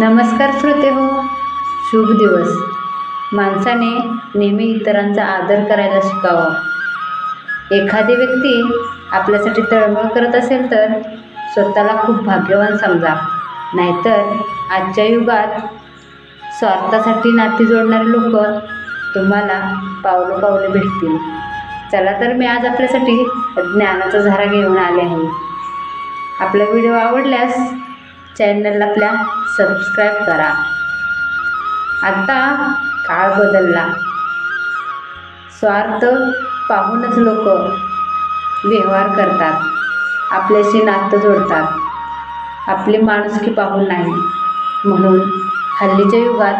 नमस्कार श्रोते हो. शुभ दिवस. माणसाने नेहमी इतरांचा आदर करायला शिकावं. एखादी व्यक्ती आपल्यासाठी तळमळ करत असेल तर स्वतःला खूप भाग्यवान समजा. नाहीतर आजच्या युगात स्वार्थासाठी नाती जोडणारे लोक तुम्हाला पावलं पावले भेटतील. चला तर मी आज आपल्यासाठी ज्ञानाचा झरा घेऊन आले आहे. आपला व्हिडिओ आवडल्यास चॅनलला आपल्या सबस्क्राईब करा. आता काळ बदलला. स्वार्थ पाहूनच लोक व्यवहार करतात. आपल्याशी नातं जोडतात. आपली माणुसकी पाहून नाही. म्हणून हल्लीच्या युगात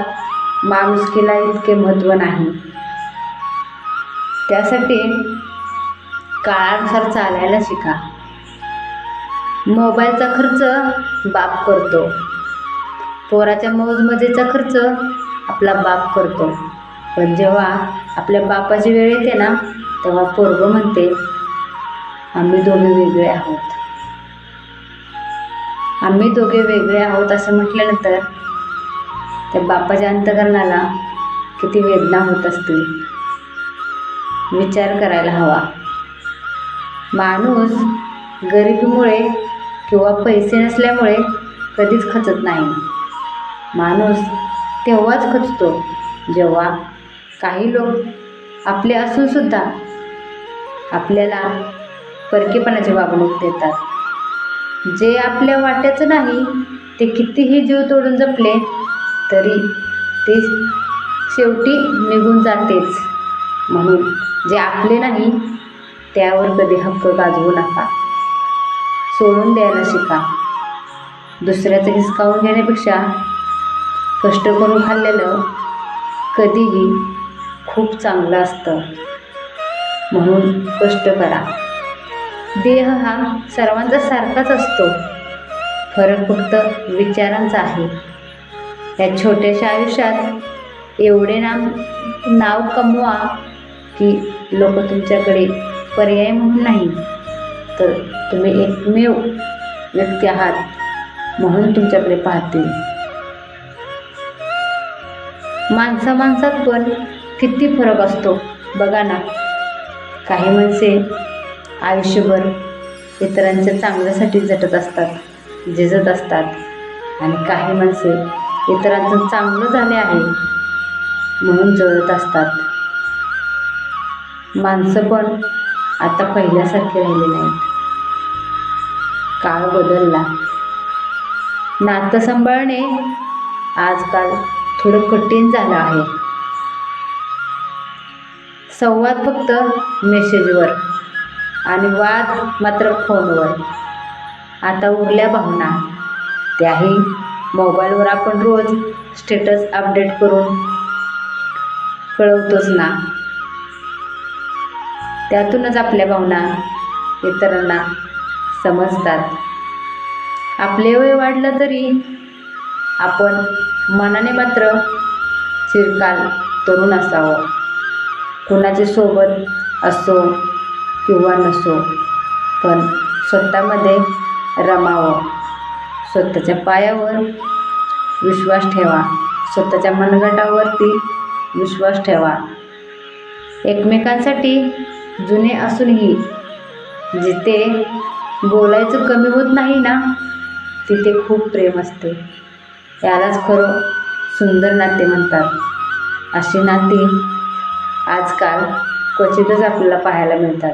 माणुसकीला इतके महत्त्व नाही. त्यासाठी काळानुसार चालायला शिका. मोबाईलचा खर्च बाप करतो. पोराच्या मौजमजेचा खर्च आपला बाप करतो. पण जेव्हा आपल्या बापाची वेळ येते ना तेव्हा पोरगं म्हणते आम्ही दोघे वेगळे आहोत. आम्ही दोघे वेगळे आहोत असं म्हटल्यानंतर त्या बापाच्या अंतकरणाला किती वेदना होत असतील. विचार करायला हवा. माणूस गरिबीमुळे किंवा पैसे नसल्यामुळे कधीच खचत नाही. माणूस तेव्हाच खचतो जेव्हा काही लोक आपले असूनसुद्धा आपल्याला परकेपणाची वागणूक देतात. जे आपल्या वाट्याचं नाही ते कितीही जीव तोडून जपले तरी ते शेवटी निघून जातेच. म्हणून जे आपले नाही त्यावर कधी हक्क गाजवू नका. सोडून द्यायला शिका. दुसऱ्याचं हिसकावून घेण्यापेक्षा कष्ट करून खाल्लेलं कधीही खूप चांगलं असतं. म्हणून कष्ट करा. देह हा सर्वांचा सारखाच असतो. फरक फक्त विचारांचा आहे. या छोट्याशा आयुष्यात एवढे नाम नाव कमवा की लोक तुमच्याकडे पर्याय म्हणून नाही. तर तुम्ही एकमेव व्यक्ती आहात म्हणून तुमच्याकडे पाहतील माणसा माणसात पण किती फरक असतो. बघा ना काही माणसे आयुष्यभर इतरांच्या चांगल्यासाठी झटत असतात झिजत असतात आणि काही माणसे इतरांचं चांगलं झाले आहे म्हणून जळत असतात. माणसं पण आता पहिल्यासारखे राहिले नाहीत काळ बदलला. नातं सांभाळणे आजकाल थोडं कठीण झालं आहे. संवाद फक्त मेसेजवर आणि वाद मात्र फोनवर. आता उरल्या भावना त्याही मोबाईलवर आपण रोज स्टेटस अपडेट करून कळवतोच ना. त्यातूनच आपल्या भावना इतरांना समजतात. आपले वय वाढलं तरी आपण मनाने मात्र चिरकाल तरुण असावं. कुणाचे सोबत असो किंवा नसो पण स्वतःमध्ये रमावं. स्वतःच्या पायावर विश्वास ठेवा. स्वतःच्या मनगटावरती विश्वास ठेवा. एकमेकांसाठी जुने असूनही जिथे बोलायचं कमी होत नाही ना तिथे खूप प्रेम असते. यालाच खरं सुंदर नाते म्हणतात. अशी नाती आजकाल क्वचितच आपल्याला पाहायला मिळतात.